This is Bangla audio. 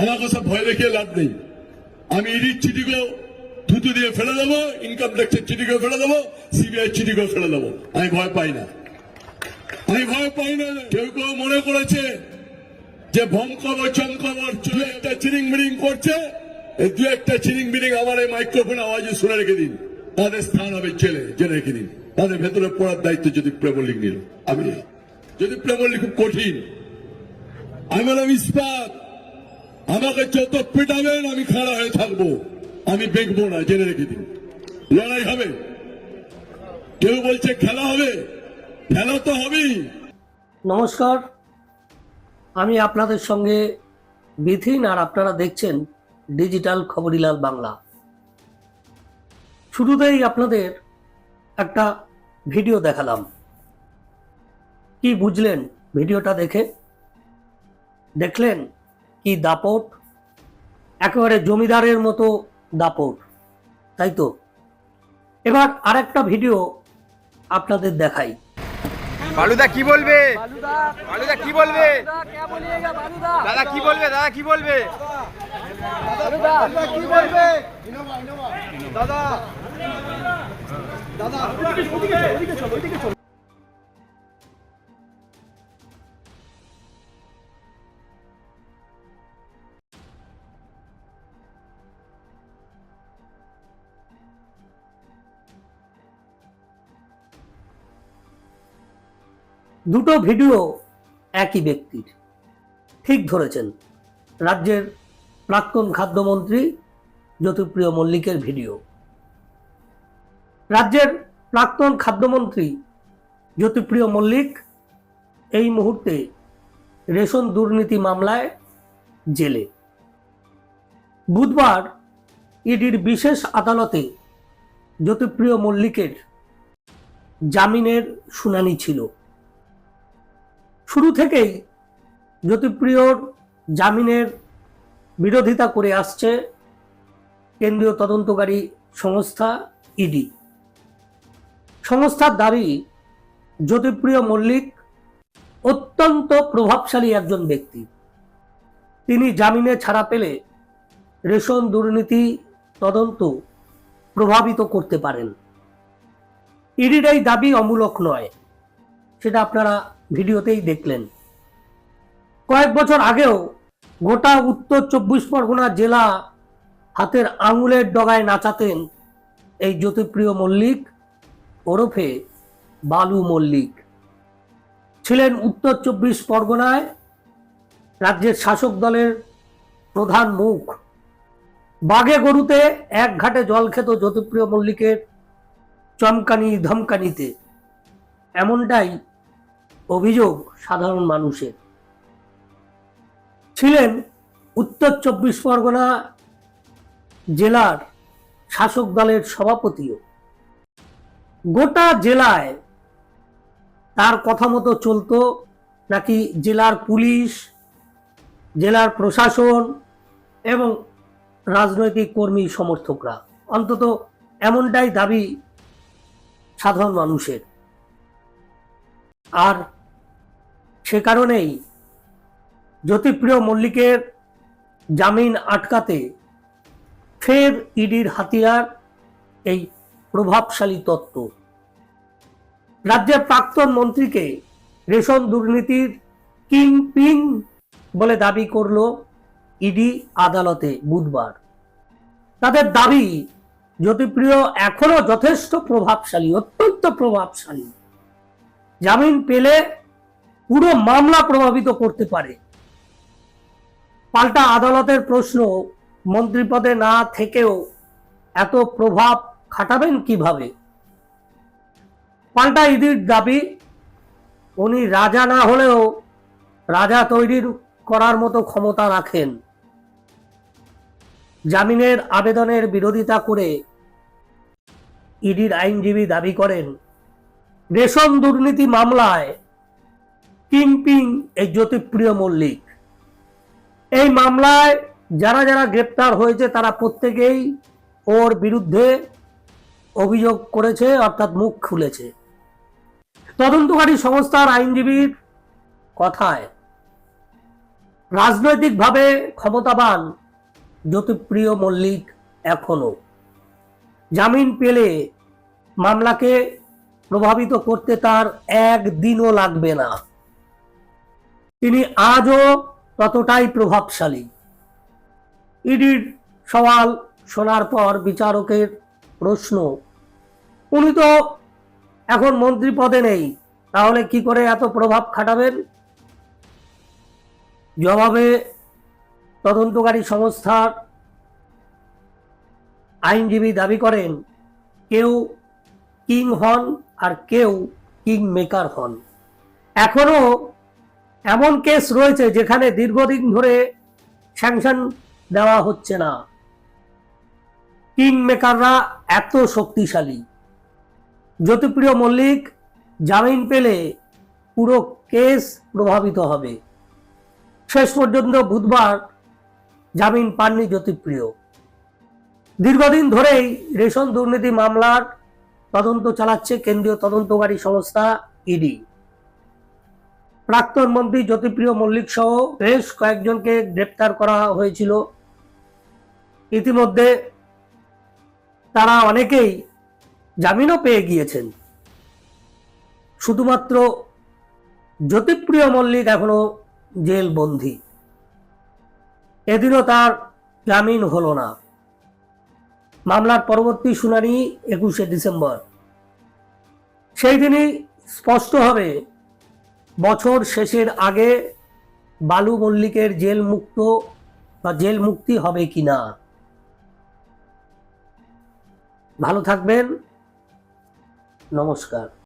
আমাকে সব ভয় দেখিয়ে লাভ নেই। আমি ইডির চিঠিকেও থুতু দিয়ে ফেলে দেবো ইনকাম ট্যাক্সের চিঠিকেও ফেলে দেবো সিবিআই চিঠিকেও ফেলে দেবো। আমি ভয় পাই না। আমি ভয় পাই না কেউ কেউ মনে করেছে যে ভমকবর চমকবর দু একটা চিরিং মিরিং করছে। এই দু একটা চিরিং মিরিং আমার এই মাইক্রোফোন আওয়াজে শুনে রেখে দিন। তাদের স্থান হবে জেলে জেনে রেখে দিন। তাদের ভেতরে পড়ার দায়িত্ব যদি প্রেমলিক নিল। আমি যদি প্রেমলিক খুব কঠিন। আমি বললাম ইস্পাত। আমাকে যত পেটাবেন, আমি খাড়া হয়ে থাকব। আমি দেখব না, জেনে রেখে দিন। লড়াই হবে। কেউ বলছে, খেলা হবে? খেলা তো হবেই। নমস্কার। আমি আপনাদের সঙ্গে বিথিন আর আপনারা দেখছেন ডিজিটাল খবরিলাল বাংলা। শুরুতেই আপনাদের একটা ভিডিও দেখালাম। কি বুঝলেন ভিডিওটা দেখে? দেখলেন কি দাপট? একেবারে জমিদারের মতো দাপট তাই তো? এবার আরেকটা ভিডিও আপনাদের দেখাই। বালুদা কি বলবে? বালুদা কি বলবে? দাদা কি বলবে? দাদা কি বলবে? দাদা কি বলবে? দাদা। দাদা দুটো ভিডিও একই ব্যক্তির। ঠিক ধরেছেন, রাজ্যের প্রাক্তন খাদ্যমন্ত্রী জ্যোতিপ্রিয় মল্লিকের ভিডিও। রাজ্যের প্রাক্তন খাদ্যমন্ত্রী জ্যোতিপ্রিয় মল্লিক এই মুহূর্তে রেশন দুর্নীতি মামলায় জেলে। বুধবার ইডির বিশেষ আদালতে জ্যোতিপ্রিয় মল্লিকের জামিনের শুনানি ছিল। শুরু থেকেই জ্যোতিপ্রিয়র জামিনের বিরোধিতা করে আসছে কেন্দ্রীয় তদন্তকারী সংস্থা ইডি। সংস্থার দাবি, জ্যোতিপ্রিয় মল্লিক অত্যন্ত প্রভাবশালী একজন ব্যক্তি। তিনি জামিনে ছাড়া পেলে রেশন দুর্নীতি তদন্ত প্রভাবিত করতে পারেন। ইডির এই দাবি অমূলক নয়, সেটা আপনারা ভিডিওতেই দেখলেন। কয়েক বছর আগেও গোটা উত্তর চব্বিশ পরগনা জেলা হাতের আঙুলের ডগায় নাচাতেন এই জ্যোতিপ্রিয় মল্লিক, ওরফে বালু মল্লিক। ছিলেন উত্তর চব্বিশ পরগনায় রাজ্যের শাসক দলের প্রধান মুখ। বাঘে গরুতে এক ঘাটে জল খেত জ্যোতিপ্রিয় মল্লিকের চমকানি ধমকানিতে। এমনটাই অভিযোগ সাধারণ মানুষের। ছিলেন উত্তর চব্বিশ পরগনা জেলার শাসক দলের সভাপতিও। গোটা জেলায় তার কথা মতো চলতো, নাকি জেলার পুলিশ, জেলার প্রশাসন এবং রাজনৈতিক কর্মী সমর্থকরা? অন্তত এমনটাই দাবি সাধারণ মানুষের। আর সে কারণেই জ্যোতিপ্রিয় মল্লিকের জামিন আটকাতে ফের ইডির হাতিয়ার এই প্রভাবশালী তত্ত্ব। রাজ্যের প্রাক্তন মন্ত্রীকে রেশন দুর্নীতির কিং পিং বলে দাবি করল ইডি আদালতে বুধবার। তাদের দাবি, জ্যোতিপ্রিয় এখনও যথেষ্ট প্রভাবশালী, অত্যন্ত প্রভাবশালী। জামিন পেলে পুরো মামলা প্রভাবিত করতে পারে। পাল্টা আদালতের প্রশ্ন মন্ত্রী পদে না থেকেও এত প্রভাব খাটাবেন কীভাবে? পাল্টা ইদির দাবি, উনি রাজা না হলেও রাজা তৈরির করার মতো ক্ষমতা রাখেন। জামিনের আবেদনের বিরোধিতা করে ইডির আইনজীবী দাবি করেন রেশন দুর্নীতি মামলায় কিংপিং এই জ্যোতিপ্রিয় মল্লিক। এই মামলায় যারা যারা গ্রেপ্তার হয়েছে তারা প্রত্যেকেই ওর বিরুদ্ধে অভিযোগ করেছে, অর্থাৎ মুখ খুলেছে। তদন্তকারী সংস্থার আইনজীবীর কথায়, রাজনৈতিকভাবে ক্ষমতাবান জ্যোতিপ্রিয় মল্লিক এখনও জামিন পেলে মামলাকে প্রভাবিত করতে তার একদিনও লাগবে না। তিনি আজও ততটাই প্রভাবশালী। ইডির সওয়াল শোনার পর বিচারকের প্রশ্ন, উনি তো এখন মন্ত্রী পদে নেই, তাহলে কি করে এত প্রভাব খাটাবেন? জবাবে তদন্তকারী সংস্থার আইনজীবী দাবি করেন, কেউ কিং হন আর কেউ কিং মেকার হন। এখনও এমন কেস রয়েছে যেখানে দীর্ঘদিন ধরে স্যাংশন দেওয়া হচ্ছে না। কিং মেকাররা এত শক্তিশালী। জ্যোতিপ্রিয় মল্লিক, জামিন পেলে পুরো কেস প্রভাবিত হবে। শেষ পর্যন্ত বুধবার জামিন পাননি জ্যোতিপ্রিয়। দীর্ঘদিন ধরেই রেশন দুর্নীতি মামলার তদন্ত চালাচ্ছে কেন্দ্রীয় তদন্তকারী সংস্থা ইডি প্রাক্তন মন্ত্রী জ্যোতিপ্রিয় মল্লিক সহ বেশ কয়েকজনকে গ্রেপ্তার করা হয়েছিল। ইতিমধ্যে তারা অনেকেই জামিনও পেয়ে গিয়েছেন। শুধুমাত্র জ্যোতিপ্রিয় মল্লিক এখনও জেলবন্দি। এদিনও তার জামিন হলো না। মামলার পরবর্তী শুনানি একুশে ডিসেম্বর। সেই দিনই স্পষ্ট হবে বছর শেষের আগে বালু মল্লিকের জেল মুক্ত বা জেল মুক্তি হবে কি না ভালো থাকবেন। নমস্কার।